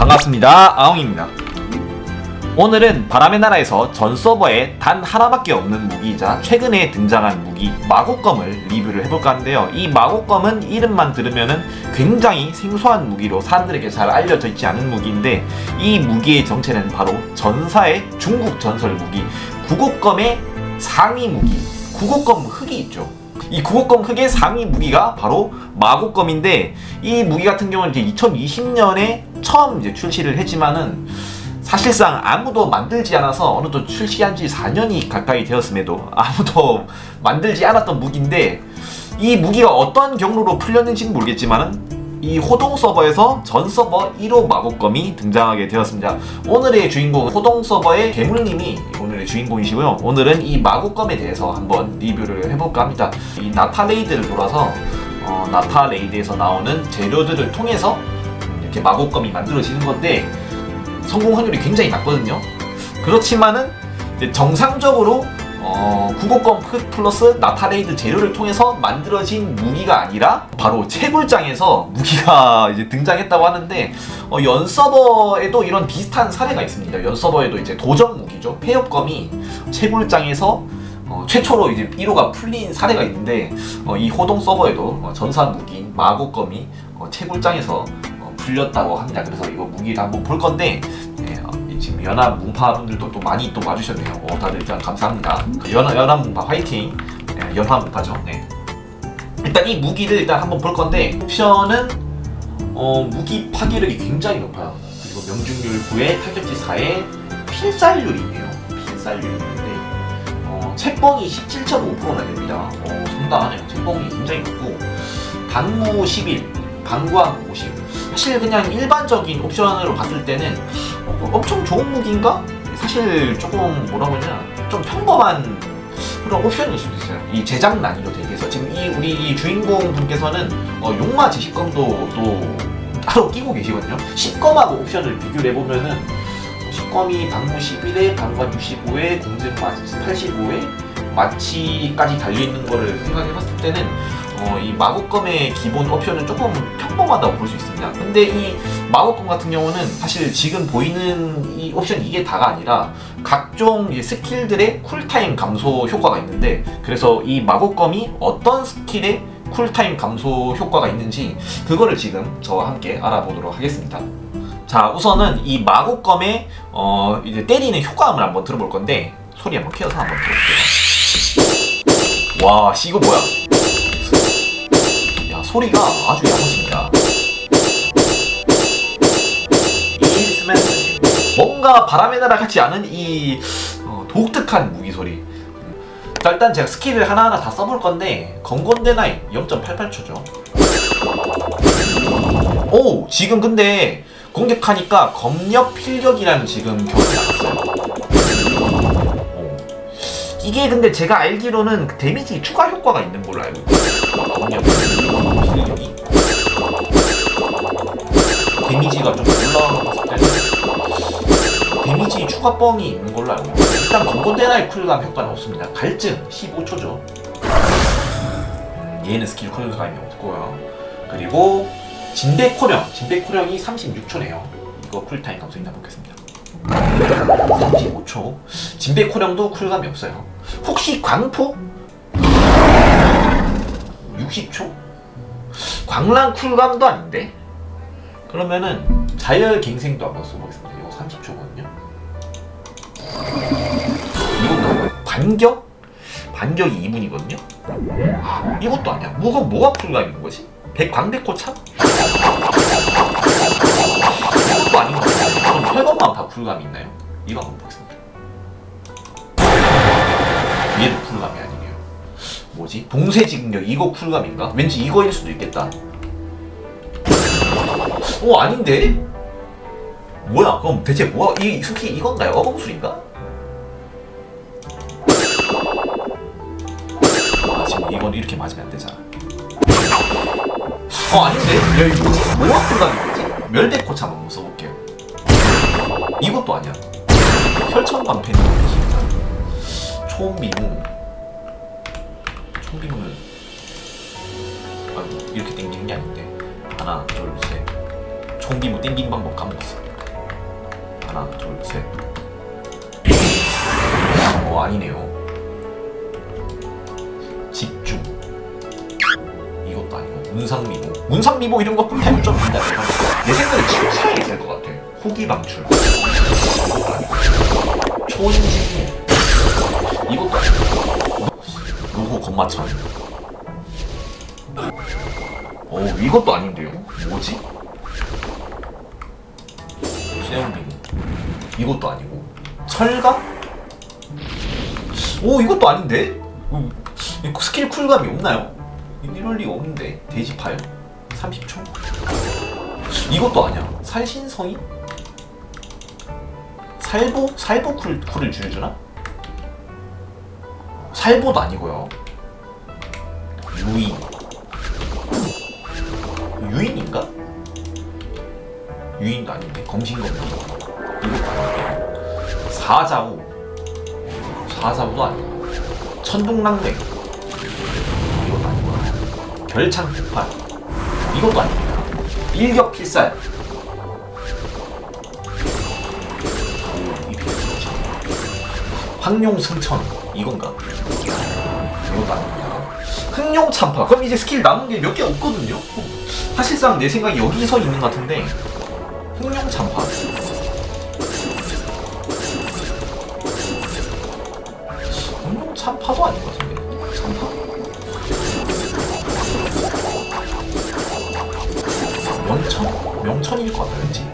반갑습니다. 아웅입니다. 오늘은 바람의 나라에서 전 서버에 단 하나밖에 없는 무기이자 최근에 등장한 무기 마곡검을 리뷰를 해볼까 하는데요. 이 마곡검은 이름만 들으면은 굉장히 생소한 무기로 사람들에게 잘 알려져 있지 않은 무기인데 이 무기의 정체는 바로 전사의 중국 전설 무기 구곡검의 상위 무기 구곡검 흑이 있죠. 이 구곡검 흑의 상위 무기가 바로 마곡검인데 이 무기 같은 경우는 이제 2020년에 처음 이제 출시를 했지만은 사실상 아무도 만들지 않아서 어느덧 출시한 지 4년이 가까이 되었음에도 아무도 만들지 않았던 무기인데 이 무기가 어떤 경로로 풀렸는지는 모르겠지만은 이 호동 서버에서 전 서버 1호 마법검이 등장하게 되었습니다. 오늘의 주인공 호동 서버의 괴물님이 오늘의 주인공이시고요. 오늘은 이 마법검에 대해서 한번 리뷰를 해볼까 합니다. 이 나타레이드를 돌아서 어, 나타레이드에서 나오는 재료들을 통해서 이렇게 마법검이 만들어지는 건데 성공 확률이 굉장히 낮거든요. 그렇지만은 정상적으로 어, 흑 플러스 나타레이드 재료를 통해서 만들어진 무기가 아니라 바로 채굴장에서 무기가 이제 등장했다고 하는데 어, 연 서버에도 이런 비슷한 사례가 있습니다. 연 서버에도 이제 도전 무기죠. 폐업검이 채굴장에서 어, 최초로 이제 1호가 풀린 사례가 있는데 어, 이 호동 서버에도 어, 전사 무기인 마곡검이 어, 채굴장에서 어, 풀렸다고 합니다. 그래서 이거 무기를 한번 볼 건데 이 지금 연합 문파 분들도 또 많이 또 와주셨네요. 어, 다들 일단 감사합니다. 그 연합 연합 문파 화이팅. 네, 연합 문파죠. 네. 일단 이 무기를 일단 한번 볼 건데 옵션은 어, 무기 파괴력이 굉장히 높아요. 그리고 명중률 9에 타격지 4에 필살률이 있네요. 필살률이 있는데 어, 책봉이 17.5%나 됩니다. 어, 상당하네요. 책봉이 굉장히 높고 방무 11, 방구함 50. 사실 그냥 일반적인 옵션으로 봤을 때는 어, 엄청 좋은 무기인가? 사실 조금 뭐라고 하냐 좀 평범한 그런 옵션일 수도 있어요. 이 제작 난이도 대비해서 지금 이 우리 이 주인공 분께서는 어, 용마 지식검도 또 따로 끼고 계시거든요. 10검하고 옵션을 비교를 해보면은 10검이 방무 11에 방관 65에 공증 85에 마취까지 달려있는 거를 생각해봤을 때는 어, 이 마법검의 기본 옵션은 조금 평범하다고 볼 수 있습니다. 근데 이 마법검 같은 경우는 사실 지금 보이는 이 옵션 이게 다가 아니라 각종 이 스킬들의 쿨타임 감소 효과가 있는데 그래서 이 마법검이 어떤 스킬에 쿨타임 감소 효과가 있는지 그거를 지금 저와 함께 알아보도록 하겠습니다. 자 우선은 이 마곡검의 어 이제 때리는 효과음을 한번 들어볼 건데 소리 한번 키워서 한번 들어볼게요. 와, 씨 이거 뭐야? 야 소리가 아주. 이스맨 뭔가 바람의 나라 같지 않은 이 어, 독특한 무기 소리. 자 일단 제가 스킬을 하나하나 다 써볼 건데 건건대 나인 0.88초죠. 오 지금 근데 공격하니까 검력 필력이라는 지금 경이 나왔어요. 오. 이게 근데 제가 알기로는 그 데미지 추가 효과가 있는 걸로 알고 있어요. 검력 추가 뻥이 있는 걸로 알고 있어요. 일단 검건대나의 쿨감 효과는 없습니다. 갈증 15초죠. 음, 얘는 스킬 쿨감이 없고요. 그리고 진백코령, 진백코령이 36초네요. 이거 쿨타임 감소 있나 보겠습니다. 35초. 진백코령도 쿨감이 없어요. 혹시 광포? 60초? 광란 쿨감도 아닌데? 그러면은 자열 갱생도 한번 써보겠습니다. 이거 30초거든요. 반격? 반격이 2분이거든요. 이것도 아니야. 뭐가 뭐가 쿨감인 거지? 백 광백호 참? 이것도 아닌 것 같아요. 그럼 혈건만 다 쿨감이 있나요? 이거 한번 보겠습니다. 얘도 쿨감이 아니네요. 뭐지? 동세직력 이거 쿨감인가? 왠지 이거일 수도 있겠다. 어 아닌데? 뭐야? 그럼 대체 뭐야? 이 스킬 이건가요? 어검술인가? 이건 이렇게 맞으면 안 되잖아. 어 아닌데? 야 이거 뭐지? 뭐가 쿨감이지? 멸대코차 한번 써볼게요. 이것도 아니야. 혈천방패는 뭐지? 초미무. 초미무는 아 이렇게 땡기는 게 아닌데 하나 둘 셋. 총비무 땡기는 방법 까먹었어. 하나, 둘, 셋. 어, 아니네요. 문상미모. 문상미모 이런 거 꿀타임 좀 된다. 내 생각에 칭찬이 될것 같아. 호기 방출. 초인지. 이것도 아니고. 건마천. 어, 이것도 아닌데요? 뭐지? 수영비무. 이것도 아니고. 철강? 오, 이것도 아닌데? 음, 스킬 쿨감이 없나요? 이럴 리 없는데. 돼지파요? 30초? 이것도 아니야. 살신성이? 살보? 살보 쿨, 쿨을 줄여주나? 살보도 아니고요. 유인. 유인인가? 유인도 아닌데 검신검기 이것도 아닌데 사자우 사자우도 아니고 이것도 별창 폭발 이것도 아닙니다. 일격 필살. 오, 이 필살기. 황룡 승천 이건가? 이것도 아닙니다. 흥룡 참파. 그럼 이제 스킬 남은 게 몇 개 없거든요? 사실상 내 생각에 여기서 있는 것 같은데 흥룡 참파. 흥룡 참파도 아닌 것 같은데 명천? 명천일 것 같아 왠지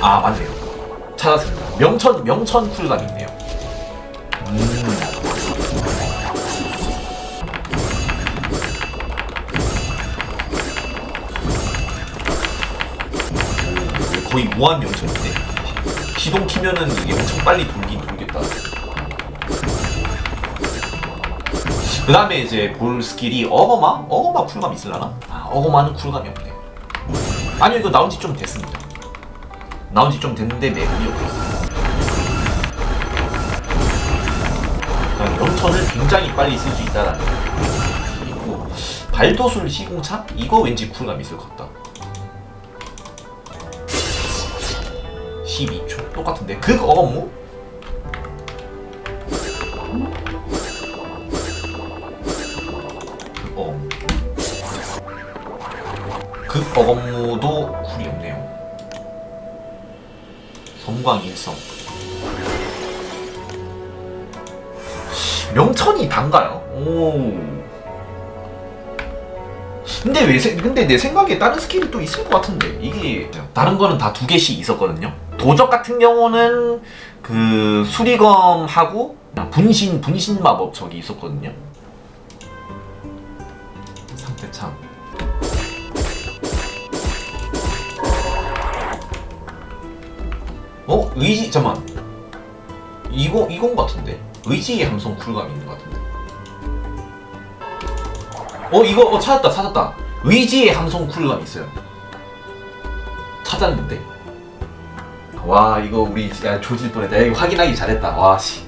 아 맞네요 찾았습니다 명천 명천 쿨감 있네요 음 거의 무한 명천인데 시동 키면은 이게 엄청 빨리 돌긴 돌겠다. 그 다음에 이제 볼 스킬이 어거마? 어거마 쿨감 있을라나? 아 어거마는 쿨감이 없네. 아니요 이거 나온 지 좀 됐습니다. 나온 지 좀 됐는데 매국이 없었어요. 그러니까 명천을 굉장히 빨리 쓸 수 있다라는 거. 그리고 발도술 시공차? 이거 왠지 쿨감 있을 것 같다. 12초 똑같은데 극 어무? 극 어무도 쿨이 없네요 섬광 일성 명천이 단가요? 오 근데 왜 세- 근데 내 생각에 다른 스킬이 또 있을 것 같은데 이게 다른 거는 다 두 개씩 있었거든요. 도적 같은 경우는 그 수리검하고 분신 분신 마법 저기 있었거든요. 어? 의지 잠만. 이거 이건 같은데? 의지의 함성 쿨감 있는 것 같은데. 어 이거 어 찾았다 찾았다. 의지의 함성 쿨감 있어요. 찾았는데? 와 이거 우리 야 조질 뻔했다. 야, 이거 확인하기 잘했다. 와씨.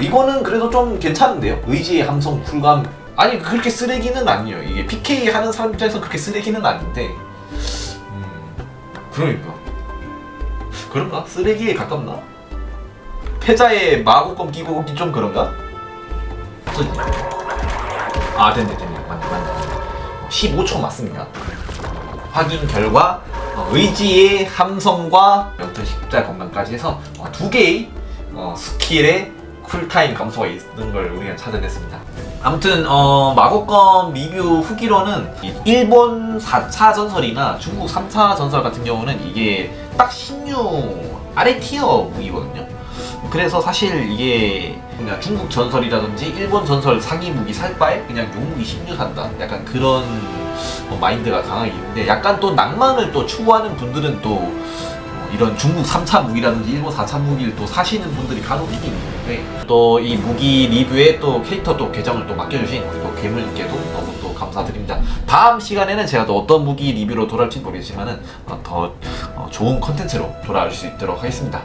이거는 그래도 좀 괜찮은데요? 의지의 함성 쿨감 아니 그렇게 쓰레기는 아니에요. 이게 PK 하는 사람 입장에서 그렇게 쓰레기는 아닌데. 음 그러니까 그런가? 쓰레기에 가깝나? 패자에 마구검 끼고 오기 좀 그런가? 아 됐네 됐네. 맞네 맞네 15초 맞습니다. 확인 결과 어, 의지의 함성과 명천 십자 건강까지 해서 어, 두 개의 어, 스킬의 쿨타임 감소가 있는 걸 우리가 찾아냈습니다. 아무튼 어, 마곡검 리뷰 후기로는 이 일본 4차 전설이나 중국 3차 전설 같은 경우는 이게 딱 신유 아래 티어 무기거든요 그래서 사실 이게 그냥 중국 전설이라든지 일본 전설 상위 무기 살 바에 그냥 용무기 16 산다. 약간 그런 어, 마인드가 강하게 있는데 약간 또 낭만을 또 추구하는 분들은 또 어, 이런 중국 3차 무기라든지 일본 4차 무기를 또 사시는 분들이 간혹 있긴 있는데 또 이 무기 리뷰에 또 캐릭터 또 계정을 또 맡겨주신 우리 또 괴물님께도 너무 또 감사드립니다. 다음 시간에는 제가 또 어떤 무기 리뷰로 돌아올지 모르겠지만은 어, 더 어, 좋은 컨텐츠로 돌아올 수 있도록 하겠습니다.